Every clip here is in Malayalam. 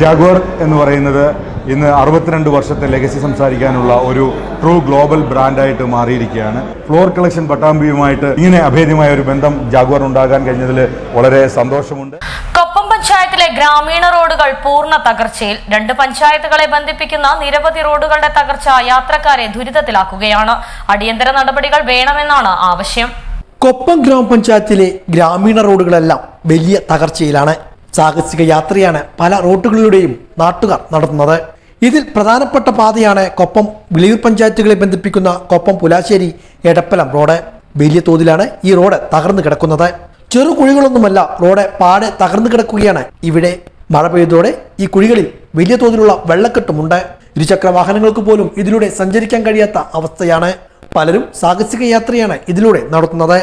ജാഗ്വർ എന്ന് പറയുന്നത് ഇന്ന് അറുപത്തിരണ്ട് വർഷത്തെ ലെഗസി സംസാരിക്കാനുള്ള ഒരു ട്രൂ ഗ്ലോബൽ ബ്രാൻഡായിട്ട് മാറിയിരിക്കുകയാണ്. ഫ്ലോർ കളക്ഷൻ പട്ടാമ്പിയുമായിട്ട് ഇങ്ങനെ അഭേദ്യമായ ഒരു ബന്ധം ജാഗ്വർ ഉണ്ടാകാൻ കഴിഞ്ഞതിൽ വളരെ സന്തോഷമുണ്ട്. കൊപ്പം പഞ്ചായത്തിലെ ഗ്രാമീണ റോഡുകൾ പൂർണ തകർച്ചയിൽ രണ്ട് പഞ്ചായത്തുകളെ ബന്ധിപ്പിക്കുന്ന നിരവധി റോഡുകളുടെ തകർച്ച യാത്രക്കാരെ ദുരിതത്തിലാക്കുകയാണ്. അടിയന്തര നടപടികൾ വേണമെന്നാണ് ആവശ്യം. കൊപ്പം ഗ്രാമപഞ്ചായത്തിലെ ഗ്രാമീണ റോഡുകളെല്ലാം വലിയ തകർച്ചയിലാണ്. സാഹസിക യാത്രയാണ് പല റൂട്ടുകളിലൂടെയും നാട്ടുകാർ നടത്തുന്നത്. ഇതിൽ പ്രധാനപ്പെട്ട പാതയാണ് കൊപ്പം വിളിയൂർ പഞ്ചായത്തുകളെ ബന്ധിപ്പിക്കുന്ന കൊപ്പം പുലാശ്ശേരി എടപ്പലം റോഡ്. വലിയ തോതിലാണ് ഈ റോഡ് തകർന്നു കിടക്കുന്നത്. ചെറു കുഴികളൊന്നുമല്ല റോഡ് പാടെ തകർന്നു കിടക്കുകയാണ്. ഇവിടെ മഴ പെയ്തതോടെ ഈ കുഴികളിൽ വലിയ തോതിലുള്ള വെള്ളക്കെട്ടുമുണ്ട്. ഇരുചക്ര വാഹനങ്ങൾക്ക് പോലും ഇതിലൂടെ സഞ്ചരിക്കാൻ കഴിയാത്ത അവസ്ഥയാണ് പലരും സാഹസിക യാത്രയാണ് ഇതിലൂടെ നടത്തുന്നത്.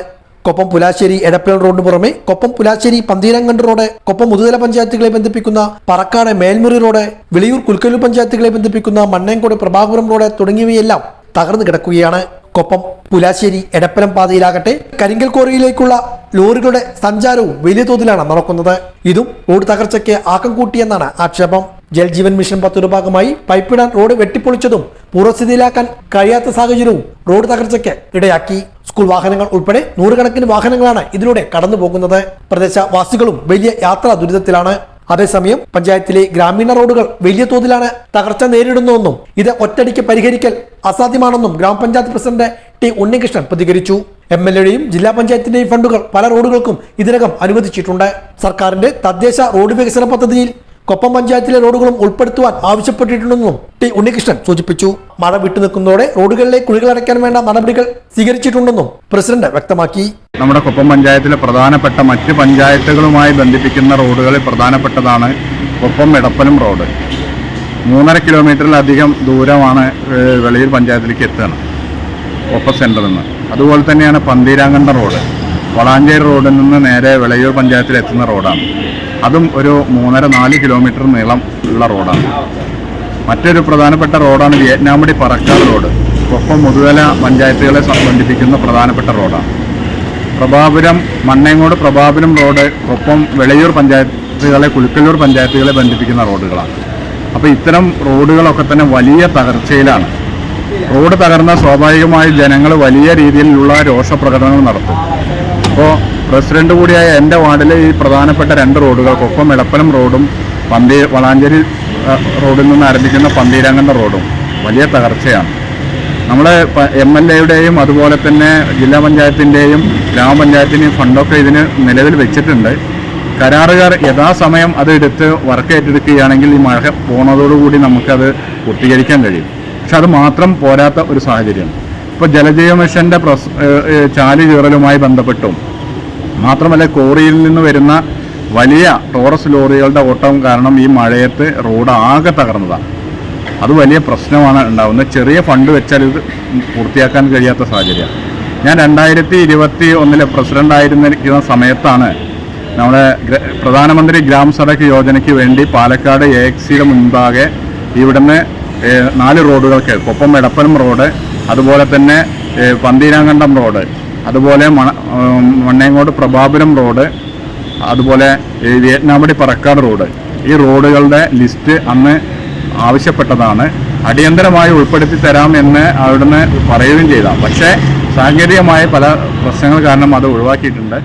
കൊപ്പം പുലാശ്ശേരി എടപ്പിളൻ റോഡിന് പുറമെ കൊപ്പം പുലാശ്ശേരി പന്തീരങ്കണ്ട് റോഡ് കൊപ്പം മുതുതല പഞ്ചായത്തുകളെ ബന്ധിപ്പിക്കുന്ന പറക്കാട് മേൽമുറി റോഡ് വിളിയൂർ കുൽക്കല്ലൂർ പഞ്ചായത്തുകളെ ബന്ധിപ്പിക്കുന്ന മണ്ണേങ്കോട് പ്രഭാപുരം റോഡ് തുടങ്ങിയവയെല്ലാം തകർന്നു കിടക്കുകയാണ്. കൊപ്പം പുലാശ്ശേരി എടപ്പലം പാതയിലാകട്ടെ കരിങ്കൽ കോറിയിലേക്കുള്ള ലോറികളുടെ സഞ്ചാരവും വലിയ തോതിലാണ് നടക്കുന്നത്. ഇതും റോഡ് തകർച്ചയ്ക്ക് ആക്കം കൂട്ടിയെന്നാണ് ആക്ഷേപം. ജൽജീവൻ മിഷൻ പദ്ധതിയുടെ ഭാഗമായി പൈപ്പിടാൻ റോഡ് വെട്ടിപ്പൊളിച്ചതും പൂർവസ്ഥിതിയിലാക്കാൻ കഴിയാത്ത സാഹചര്യവും റോഡ് തകർച്ചയ്ക്ക് ഇടയാക്കി. സ്കൂൾ വാഹനങ്ങൾ ഉൾപ്പെടെ നൂറുകണക്കിന് വാഹനങ്ങളാണ് ഇതിലൂടെ കടന്നു പോകുന്നത്. പ്രദേശവാസികളും വലിയ യാത്രാ ദുരിതത്തിലാണ്. അതേസമയം പഞ്ചായത്തിലെ ഗ്രാമീണ റോഡുകൾ വലിയ തോതിലാണ് തകർച്ച നേരിടുന്നുവെന്നും ഇത് ഒറ്റടിക്ക് പരിഹരിക്കൽ അസാധ്യമാണെന്നും ഗ്രാമപഞ്ചായത്ത് പ്രസിഡന്റ് ടി ഉണ്ണികൃഷ്ണൻ പ്രതികരിച്ചു. എം എൽ എയുടെയും ജില്ലാ പഞ്ചായത്തിന്റെയും ഫണ്ടുകൾ പല റോഡുകൾക്കും ഇതിനകം അനുവദിച്ചിട്ടുണ്ട്. സർക്കാരിന്റെ തദ്ദേശ റോഡ് വികസന പദ്ധതിയിൽ കൊപ്പം പഞ്ചായത്തിലെ റോഡുകളും ഉൾപ്പെടുത്തുവാൻ ആവശ്യപ്പെട്ടിട്ടുണ്ടെന്നും ടി ഉണ്ണികൃഷ്ണൻ സൂചിപ്പിച്ചു. മഴ വിട്ടുനിൽക്കുന്നതോടെ റോഡുകളിലെ കുഴികളടയ്ക്കാൻ വേണ്ട നടപടികൾ സ്വീകരിച്ചിട്ടുണ്ടെന്നും പ്രസിഡന്റ് വ്യക്തമാക്കി. നമ്മുടെ കൊപ്പം പഞ്ചായത്തിലെ പ്രധാനപ്പെട്ട മറ്റ് പഞ്ചായത്തുകളുമായി ബന്ധിപ്പിക്കുന്ന റോഡുകളിൽ പ്രധാനപ്പെട്ടതാണ് കൊപ്പം എടപ്പനും റോഡ്. മൂന്നര കിലോമീറ്ററിലധികം ദൂരമാണ് വെളിയിൽ പഞ്ചായത്തിലേക്ക് എത്തുന്നത്. കൊപ്പം സെന്ററിൽ നിന്ന്. അതുപോലെ തന്നെയാണ് പന്തീരാങ്കണ്ട റോഡ്. വളാഞ്ചേരി റോഡിൽ നിന്ന് നേരെ വിളയൂർ പഞ്ചായത്തിൽ എത്തുന്ന റോഡാണ്. അതും ഒരു മൂന്നര നാല് കിലോമീറ്റർ നീളം ഉള്ള റോഡാണ്. മറ്റൊരു പ്രധാനപ്പെട്ട റോഡാണ് വിയറ്റ്നാമടി പറക്കാട് റോഡ്. ഒപ്പം മുതുവല പഞ്ചായത്തുകളെ ബന്ധിപ്പിക്കുന്ന പ്രധാനപ്പെട്ട റോഡാണ്. പ്രഭാപുരം മണ്ണേങ്ങോട് പ്രഭാപുരം റോഡ് ഒപ്പം വെളയൂർ പഞ്ചായത്തുകളെ കുലുക്കല്ലൂർ പഞ്ചായത്തുകളെ ബന്ധിപ്പിക്കുന്ന റോഡുകളാണ്. അപ്പോൾ ഇത്തരം റോഡുകളൊക്കെ തന്നെ വലിയ തകർച്ചയിലാണ്. റോഡ് തകർന്ന സ്വാഭാവികമായി ജനങ്ങൾ വലിയ രീതിയിലുള്ള രോഷപ്രകടനങ്ങൾ നടത്തും. അപ്പോൾ പ്രസിഡന്റ് കൂടിയായ എന്റെ വാർഡിൽ ഈ പ്രധാനപ്പെട്ട രണ്ട് റോഡുകൾ കൊപ്പം എളപ്പനം റോഡും പന്തി വളാഞ്ചേരി റോഡിൽ നിന്ന് ആരംഭിക്കുന്ന പന്തീരാങ്കണ്ട റോഡും വലിയ തകർച്ചയാണ്. നമ്മൾ എം എൽ എയുടെയും അതുപോലെ തന്നെ ജില്ലാ പഞ്ചായത്തിന്റെയും ഗ്രാമപഞ്ചായത്തിന്റെയും ഫണ്ടൊക്കെ ഇതിന് നിലവിൽ വെച്ചിട്ടുണ്ട്. കരാറുകാർ യഥാസമയം അത് എടുത്ത് വർക്ക് ഏറ്റെടുക്കുകയാണെങ്കിൽ ഈ മഴ പോണതോടുകൂടി നമുക്കത് പൂർത്തീകരിക്കാൻ കഴിയും. പക്ഷെ അത് മാത്രം പോരാത്ത ഒരു സാഹചര്യമാണ്. ഇപ്പോൾ ജലജീവ മിഷന്റെ പ്രസ് ചാലി കീറലുമായി ബന്ധപ്പെട്ടും. മാത്രമല്ല കോറിയിൽ നിന്ന് വരുന്ന വലിയ ടോറസ് ലോറികളുടെ ഓട്ടം കാരണം ഈ മഴയത്ത് റോഡ് ആകെ തകർന്നതാണ് അത് വലിയ പ്രശ്നമാണ് ഉണ്ടാകുന്നത് ചെറിയ ഫണ്ട് വെച്ചാൽ ഇത് പൂർത്തിയാക്കാൻ കഴിയാത്ത സാഹചര്യമാണ് ഞാൻ രണ്ടായിരത്തി ഇരുപത്തി ഒന്നിലെ പ്രസിഡന്റ് ആയിരുന്നിരിക്കുന്ന സമയത്താണ് നമ്മുടെ പ്രധാനമന്ത്രി ഗ്രാം സഡക് യോജനയ്ക്ക് വേണ്ടി പാലക്കാട് എ എക്സിയുടെ മുൻപാകെ ഇവിടുന്ന് നാല് റോഡുകൾക്ക് കൊപ്പം എടപ്പനം റോഡ് അതുപോലെ തന്നെ പന്തീരാങ്കണ്ടം റോഡ് അതുപോലെ മണ്ണേങ്ങോട് പ്രഭാപുരം റോഡ് അതുപോലെ വിയറ്റ്നാമടി പറക്കാട് റോഡ്. ഈ റോഡുകളുടെ ലിസ്റ്റ് അന്ന് ആവശ്യപ്പെട്ടതാണ്. അടിയന്തരമായി ഉൾപ്പെടുത്തി തരാം എന്ന് അവിടുന്ന് പറയുകയും ചെയ്താൽ പക്ഷേ സാങ്കേതികമായ പല പ്രശ്നങ്ങൾ കാരണം അത് ഒഴിവാക്കിയിട്ടുണ്ട്.